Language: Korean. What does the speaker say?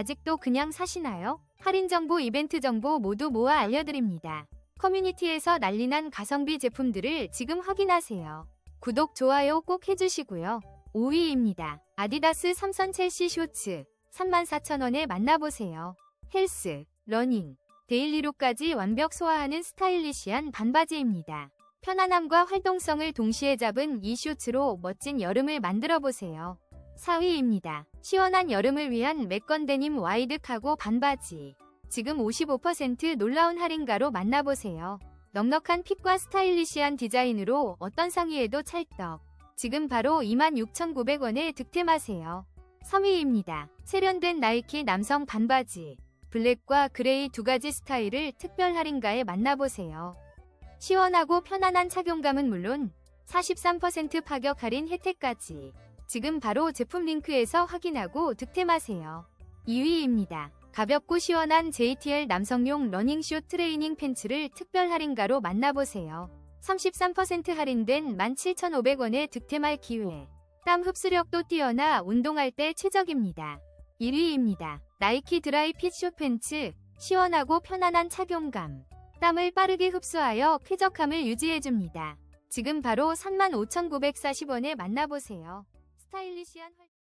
아직도 그냥 사시나요? 할인 정보, 이벤트 정보 모두 모아 알려드립니다. 커뮤니티에서 난리난 가성비 제품들을 지금 확인하세요. 구독, 좋아요 꼭 해주시고요. 5위입니다. 아디다스 삼선 첼시 쇼츠 34,000원에 만나보세요. 헬스, 러닝, 데일리룩까지 완벽 소화하는 스타일리시한 반바지입니다. 편안함과 활동성을 동시에 잡은 이 쇼츠로 멋진 여름을 만들어 보세요. 4위입니다. 시원한 여름을 위한 맥건 데님 와이드 카고 반바지. 지금 55% 놀라운 할인가로 만나보세요. 넉넉한 핏과 스타일리시한 디자인으로 어떤 상의에도 찰떡. 지금 바로 26,900원에 득템하세요. 3위입니다. 세련된 나이키 남성 반바지. 블랙과 그레이 두 가지 스타일을 특별 할인가에 만나보세요. 시원하고 편안한 착용감은 물론 43% 파격 할인 혜택까지. 지금 바로 제품 링크에서 확인하고 득템하세요. 2위입니다. 가볍고 시원한 JTL 남성용 러닝쇼 트레이닝 팬츠를 특별 할인가로 만나보세요. 33% 할인된 17,500원에 득템할 기회. 땀 흡수력도 뛰어나 운동할 때 최적입니다. 1위입니다. 나이키 드라이 핏쇼 팬츠. 시원하고 편안한 착용감. 땀을 빠르게 흡수하여 쾌적함을 유지해줍니다. 지금 바로 35,940원에 만나보세요. 스타일리시한 활동.